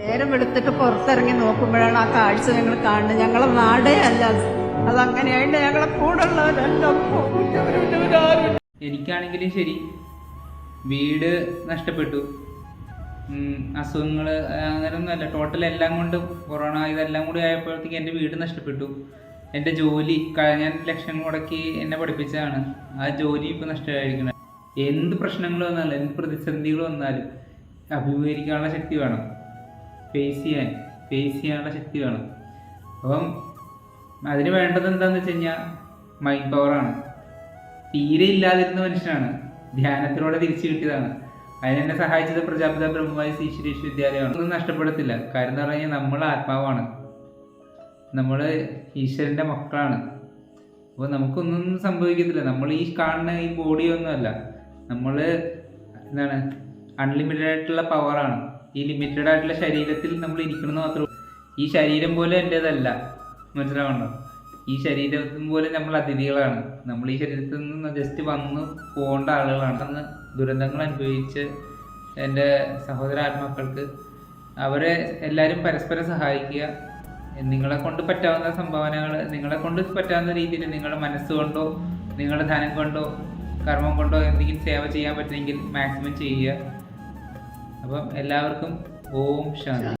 നേരം വെളുത്തിട്ട് പുറത്തിറങ്ങി നോക്കുമ്പോഴാണ് ആ കാഴ്ച ഞങ്ങൾ കാണുന്നത്. ഞങ്ങളെ നാടേ അല്ല. അത്. അതങ്ങനെയായിട്ട് ഞങ്ങളെ കൂടെ ഉള്ളവരെല്ലാം പോകുന്നവരും എനിക്കാണെങ്കിലും ശരി. വീട് നഷ്ടപ്പെട്ടു. അസുഖങ്ങൾ അങ്ങനെയൊന്നുമല്ല ടോട്ടൽ എല്ലാം കൊണ്ടും കൊറോണ ഇതെല്ലാം കൂടി ആയപ്പോഴത്തേക്ക് എന്റെ വീട് നഷ്ടപ്പെട്ടു. എന്റെ ജോലി ഞാൻ ലക്ഷം മുടക്കി എന്നെ പഠിപ്പിച്ചതാണ്. ആ ജോലി ഇപ്പോൾ നഷ്ടമായിരിക്കണം. എന്ത് പ്രശ്നങ്ങൾ വന്നാലും എന്ത് പ്രതിസന്ധികൾ വന്നാലും അഭിമുഖീകരിക്കാനുള്ള ശക്തി വേണം. ഫേസ് ചെയ്യാൻ ഫേസ് ചെയ്യാനുള്ള ശക്തി വേണം. അപ്പം അതിന് വേണ്ടത് എന്താണെന്ന് വെച്ച് കഴിഞ്ഞാൽ മൈൻഡ് പവറാണ് തീരെ ഇല്ലാതിരുന്ന മനുഷ്യനാണ്. ധ്യാനത്തിലൂടെ തിരിച്ചു കിട്ടിയതാണ്. അതിനെന്നെ സഹായിച്ചത് പ്രജാപിത ബ്രഹ്മവായി ശ്രീശ്വരീഷ് വിദ്യാലയമാണ്. ഒന്നും നഷ്ടപ്പെടത്തില്ല. കാര്യം എന്ന് പറഞ്ഞു കഴിഞ്ഞാൽ നമ്മൾ ആത്മാവാണ്. നമ്മൾ ഈശ്വരന്റെ മക്കളാണ്. അപ്പോൾ നമുക്കൊന്നും സംഭവിക്കത്തില്ല. നമ്മൾ ഈ കാണുന്ന ഈ ബോഡിയൊന്നുമല്ല നമ്മൾ എന്താണ് അൺലിമിറ്റഡ് ആയിട്ടുള്ള പവറാണ് ഈ ലിമിറ്റഡ് ആയിട്ടുള്ള ശരീരത്തിൽ നമ്മൾ ഇരിക്കണമെന്ന് മാത്രം. ഈ ശരീരം പോലെ എന്റേതല്ല മനസ്സിലാവണ്ടോ ഈ ശരീരത്തിന് പോലെ നമ്മൾ അതിഥികളാണ്. നമ്മൾ ഈ ശരീരത്തിൽ നിന്ന് ജസ്റ്റ് വന്ന് പോകേണ്ട ആളുകളാണ്. അന്ന് ദുരന്തങ്ങൾ അനുഭവിച്ച് എന്റെ സഹോദര ആത്മാക്കൾക്ക് അവരെ എല്ലാവരും പരസ്പരം സഹായിക്കുക. നിങ്ങളെ കൊണ്ട് പറ്റാവുന്ന സംഭാവനകൾ നിങ്ങളെ കൊണ്ട് പറ്റാവുന്ന രീതിയിൽ നിങ്ങളുടെ മനസ്സുകൊണ്ടോ നിങ്ങളുടെ ധനം കൊണ്ടോ കർമ്മം കൊണ്ടോ എന്തെങ്കിലും സേവ ചെയ്യാൻ പറ്റുമെങ്കിൽ മാക്സിമം ചെയ്യുക. അപ്പം എല്ലാവർക്കും ഓം ശാന്തി.